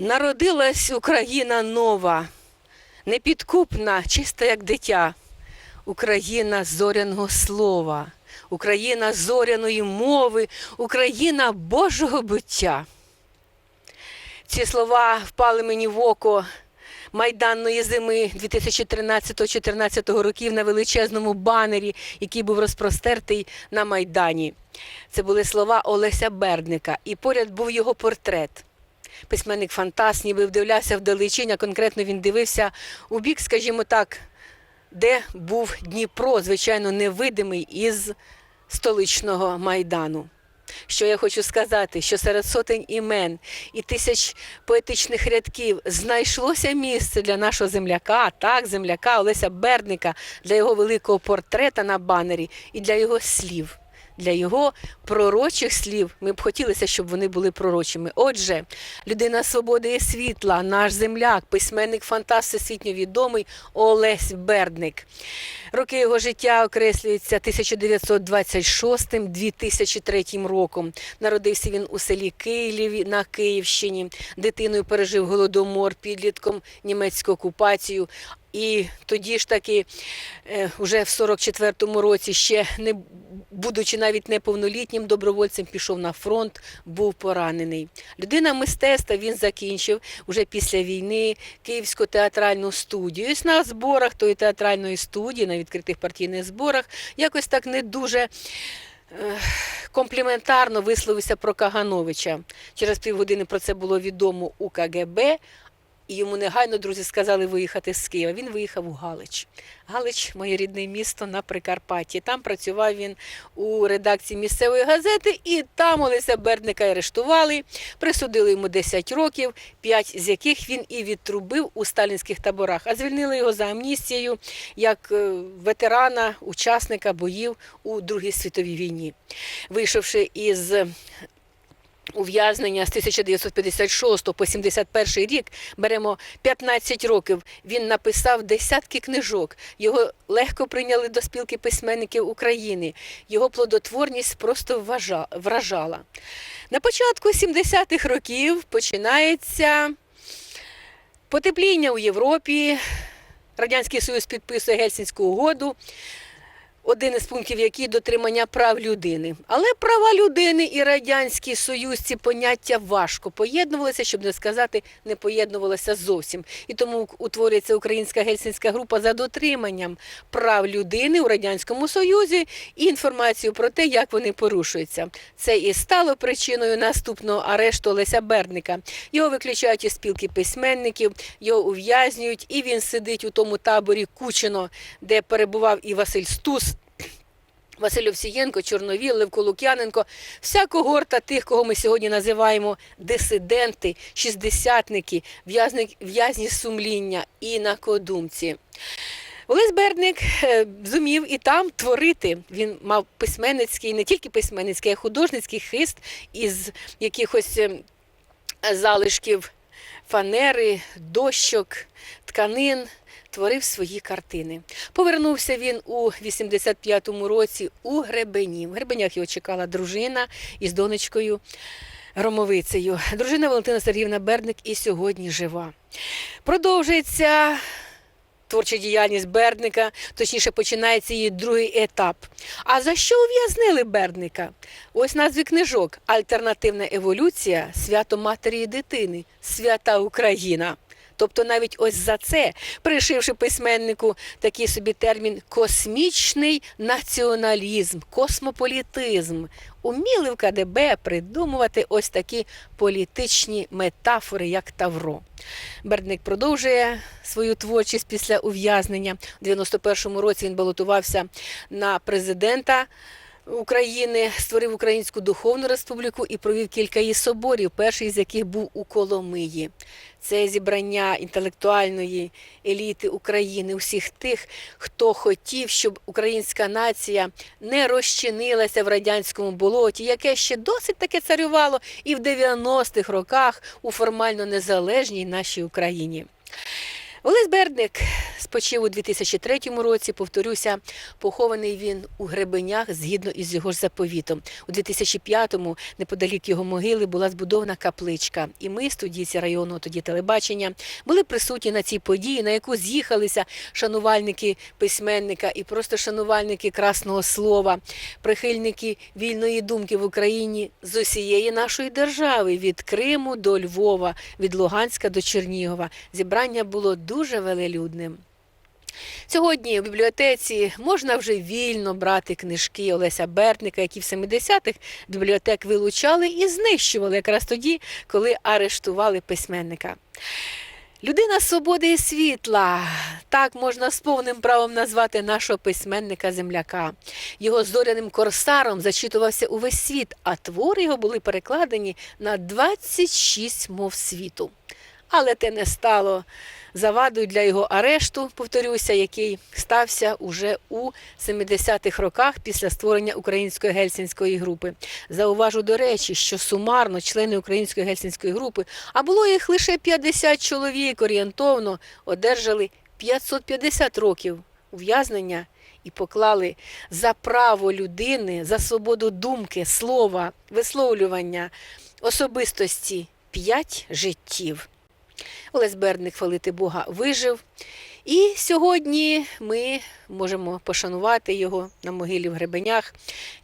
Народилась Україна нова, непідкупна, чиста як дитя. Україна зоряного слова, Україна зоряної мови, Україна Божого буття. Ці слова впали мені в око майданної зими 2013-2014 років на величезному банері, який був розпростертий на Майдані. Це були слова Олеся Бердника, і поряд був його портрет. Письменник фантаст, ніби вдивлявся вдалечінь, а конкретно він дивився у бік, скажімо так, де був Дніпро, звичайно, невидимий із столичного майдану. Що я хочу сказати, що серед сотень імен і тисяч поетичних рядків знайшлося місце для нашого земляка, так, земляка Олеся Бердника, для його великого портрета на банері і для його слів. Для його пророчих слів ми б хотілося, щоб вони були пророчими. Отже, людина свободи і світла, наш земляк, письменник фантаст всесвітньо відомий Олесь Бердник. Роки його життя окреслюються 1926-2003 роком. Народився він у селі Києві на Київщині. Дитиною пережив голодомор, підлітком німецьку окупацію. І тоді ж таки, е, вже в 44-му році, ще не будучи навіть неповнолітнім добровольцем, пішов на фронт, був поранений. Людина мистецтва він закінчив уже після війни Київську театральну студію. Ось на зборах тої театральної студії, на відкритих партійних зборах, якось так не дуже. е, Компліментарно висловився про Кагановича. Через півгодини про це було відомо у КГБ, і йому негайно друзі сказали виїхати з Києва. Він виїхав у Галич. Галич, моє рідне місто на Прикарпатті. Там працював він у редакції місцевої газети, і там Олеся Бердника арештували, присудили йому 10 років, 5 з яких він і відтрубив у сталінських таборах. А звільнили його за амністією як е, ветерана, учасника боїв у Другій світовій війні. Вийшовши із ув'язнення з 1956 по 71 рік беремо 15 років. Він написав десятки книжок. Його легко прийняли до спілки письменників України. Його плодотворність просто вражала. На початку 70-х років починається потепління у Європі. Радянський Союз підписує Гельсінську угоду один із пунктів, який дотримання прав людини. Але права людини і радянський союз ці поняття важко поєднувалися, щоб не сказати, не поєднувалися зовсім. І тому утворюється українська гельсінська група за дотриманням прав людини у радянському союзі і інформацію про те, як вони порушуються. Це і стало причиною наступного арешту Олеся Бердника. Його виключають із спілки письменників, його ув'язнюють, і він сидить у тому таборі Кучино, де перебував і Василь Стус. Василь Овсієнко, Чорновіл, Левко Лук'яненко, вся когорта тих, кого ми сьогодні називаємо дисиденти, шістдесятники, в'язні сумління і накодумці. Олесь Бердник е, зумів і там творити. Він мав письменницький, не тільки письменницький, а й художницький хист із якихось е, залишків фанери, дощок, тканин. Творив свої картини. Повернувся він у 85-му році у Гребені. В Гребенях його чекала дружина із донечкою Громовицею. Дружина Валентина Сергіївна Бердник і сьогодні жива. Продовжується творча діяльність Бердника, точніше починається її другий етап. А за що ув'язнили Бердника? Ось назви книжок: Альтернативна еволюція, свято матері і дитини, свята Україна. Тобто навіть ось за це, пришивши письменнику такий собі термін космічний націоналізм, космополітизм, уміли в КДБ придумувати ось такі політичні метафори, як Тавро. Бердник продовжує свою творчість після ув'язнення. У 91-му році він балотувався на президента. України створив Українську Духовну Республіку і провів кілька її соборів, перший з яких був у Коломиї. Це зібрання інтелектуальної еліти України, усіх тих, хто хотів, щоб українська нація не розчинилася в радянському болоті, яке ще досить таки царювало і в 90-х роках у формально незалежній нашій Україні. Олесь Бердник спочив у 2003 році. Повторюся, похований він у Гребенях згідно із його ж заповітом. У 2005-му неподалік його могили була збудована капличка. І ми, студійці районного тоді телебачення, були присутні на цій події, на яку з'їхалися шанувальники письменника і просто шанувальники красного слова, прихильники вільної думки в Україні з усієї нашої держави від Криму до Львова, від Луганська до Чернігова. Зібрання було дуже велелюдним. Сьогодні в бібліотеці можна вже вільно брати книжки Олеся Бертника, які в 70-х бібліотек вилучали і знищували якраз тоді, коли арештували письменника. Людина свободи і світла, так можна з повним правом назвати нашого письменника земляка. Його зоряним корсаром зачитувався увесь світ, а твори його були перекладені на 26 мов світу. Але те не стало завадою для його арешту, повторюся, який стався уже у 70-х роках після створення української гельсінської групи. Зауважу до речі, що сумарно члени української гельсінської групи, а було їх лише 50 чоловік орієнтовно, одержали 550 років ув'язнення і поклали за право людини, за свободу думки, слова, висловлювання, особистості п'ять життів. Олесь Бердник, хвалити Бога, вижив. І сьогодні ми можемо пошанувати його на могилі в Гребенях.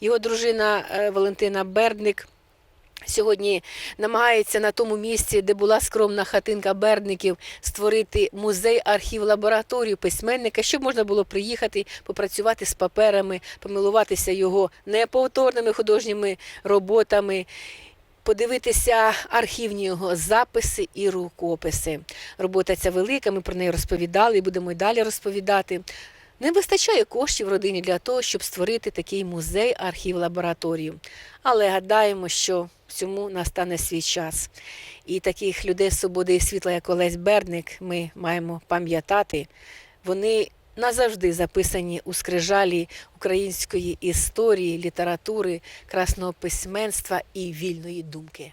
Його дружина е, Валентина Бердник сьогодні намагається на тому місці, де була скромна хатинка Бердників, створити музей, архів, лабораторію письменника, щоб можна було приїхати, попрацювати з паперами, помилуватися його неповторними художніми роботами подивитися архівні його записи і рукописи. Робота ця велика, ми про неї розповідали і будемо й далі розповідати. Не вистачає коштів родині для того, щоб створити такий музей, архів, лабораторію. Але гадаємо, що всьому настане свій час. І таких людей свободи і світла, як Олесь Бердник, ми маємо пам'ятати. Вони назавжди записані у скрижалі української історії, літератури, красного письменства і вільної думки.